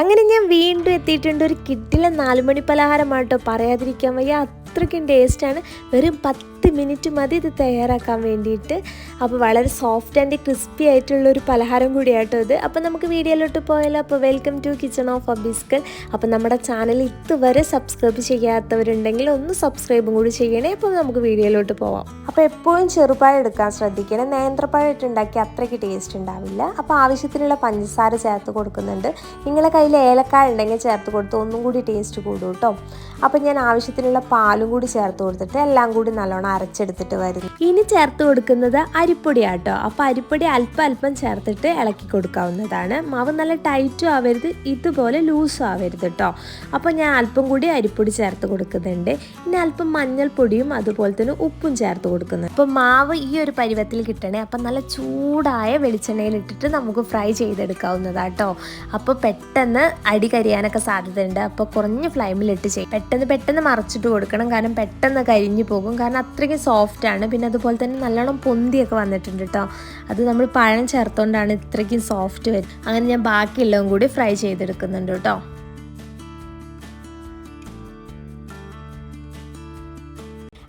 അങ്ങനെ ഞാൻ വീണ്ടും എത്തിയിട്ടുണ്ട്. ഒരു കിട്ടിലെ നാലുമണി പലഹാരമാണ് കേട്ടോ പറയാതിരിക്കാൻ വയ്യ. അത്രയ്ക്കും ടേസ്റ്റാണ്. വെറും പത്ത് മിനിറ്റ് മതി ഇത് തയ്യാറാക്കാൻ വേണ്ടിയിട്ട്. അപ്പോൾ വളരെ സോഫ്റ്റ് ആൻഡ് ക്രിസ്പി ആയിട്ടുള്ള ഒരു പലഹാരം കൂടിയാട്ടോ ഇത്. അപ്പോൾ നമുക്ക് വീഡിയോയിലോട്ട് പോയാലോ? അപ്പോൾ വെൽക്കം ടു കിച്ചൺ ഓഫ് അബിസ്കൽ. അപ്പോൾ നമ്മുടെ ചാനൽ ഇതുവരെ സബ്സ്ക്രൈബ് ചെയ്യാത്തവരുണ്ടെങ്കിൽ ഒന്ന് സബ്സ്ക്രൈബും കൂടി ചെയ്യണേ. അപ്പോൾ നമുക്ക് വീഡിയോയിലോട്ട് പോവാം. അപ്പോൾ എപ്പോഴും ചെറുപഴം എടുക്കാൻ ശ്രദ്ധിക്കണം. നേന്ത്രപ്പഴം ഇട്ടുണ്ടാക്കി അത്രയ്ക്ക് ടേസ്റ്റ് ഉണ്ടാവില്ല. അപ്പോൾ ആവശ്യത്തിനുള്ള പഞ്ചസാര ചേർത്ത് കൊടുക്കുന്നുണ്ട്. നിങ്ങളെ കയ്യിൽ ഏലക്കായ ഉണ്ടെങ്കിൽ ചേർത്ത് കൊടുത്ത് ഒന്നും കൂടി ടേസ്റ്റ് കൂടും കേട്ടോ. അപ്പോൾ ഞാൻ ആവശ്യത്തിനുള്ള പാലും കൂടി ചേർത്ത് കൊടുത്തിട്ട് എല്ലാം കൂടി നല്ലോണം അരച്ചെടുത്തിട്ട് വരുന്നു. ഇനി ചേർത്ത് കൊടുക്കുന്നത് അരിപ്പൊടിയാട്ടോ. അപ്പൊ അരിപ്പൊടി അല്പം അല്പം ചേർത്തിട്ട് ഇളക്കി കൊടുക്കാവുന്നതാണ്. മാവ് നല്ല ടൈറ്റും ആവരുത്. ഇതുപോലെ ലൂസും ആവരുത് കേട്ടോ അപ്പോൾ ഞാൻ അല്പം കൂടി അരിപ്പൊടി ചേർത്ത് കൊടുക്കുന്നുണ്ട്. ഇനി അല്പം മഞ്ഞൾപ്പൊടിയും അതുപോലെ തന്നെ ഉപ്പും ചേർത്ത് കൊടുക്കുന്നു. അപ്പൊ മാവ് ഈ ഒരു പരുവത്തിൽ കിട്ടണേ അപ്പൊ നല്ല ചൂടായ വെളിച്ചെണ്ണയിൽ ഇട്ടിട്ട് നമുക്ക് ഫ്രൈ ചെയ്തെടുക്കാവുന്നതാട്ടോ. അപ്പൊ പെട്ടെന്ന് അടി കരിയാനൊക്കെ സാധ്യതയുണ്ട്. അപ്പോൾ കുറഞ്ഞ ഫ്ലൈമിലിട്ട് ചെയ്യും പെട്ടെന്ന് പെട്ടെന്ന് മറച്ചിട്ട് കൊടുക്കണം. കാരണം പെട്ടെന്ന് കരിഞ്ഞു പോകും. കാരണം അത്രയ്ക്ക് സോഫ്റ്റ് ആണ്. പിന്നെ അതുപോലെ തന്നെ നല്ലോണം പൊന്തിയൊക്കെ വന്നിട്ടുണ്ട് കേട്ടോ അത് നമ്മൾ പഴം ചേർത്തോണ്ടാണ് ഇത്രയ്ക്കും സോഫ്റ്റ് വരും അങ്ങനെ ഞാൻ ബാക്കിയുള്ളതും കൂടി ഫ്രൈ ചെയ്തെടുക്കുന്നുണ്ട് കേട്ടോ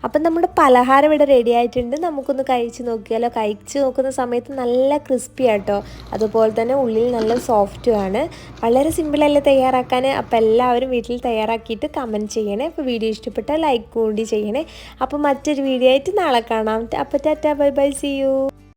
അപ്പം നമ്മുടെ പലഹാരം ഇവിടെ റെഡി ആയിട്ടുണ്ട്. നമുക്കൊന്ന് കഴിച്ച് നോക്കിയാലോ? കഴിച്ച് നോക്കുന്ന സമയത്ത് നല്ല ക്രിസ്പി ആട്ടോ. അതുപോലെ തന്നെ ഉള്ളിൽ നല്ല സോഫ്റ്റുമാണ് വളരെ സിമ്പിളല്ലേ തയ്യാറാക്കാൻ അപ്പോൾ എല്ലാവരും വീട്ടിൽ തയ്യാറാക്കിയിട്ട് കമന്റ് ചെയ്യണേ. അപ്പോൾ വീഡിയോ ഇഷ്ടപ്പെട്ടാൽ ലൈക്ക് കൂടി ചെയ്യണേ. അപ്പോൾ മറ്റൊരു വീഡിയോ ആയിട്ട് നാളെ കാണാം. അപ്പോൾ tata bye bye see you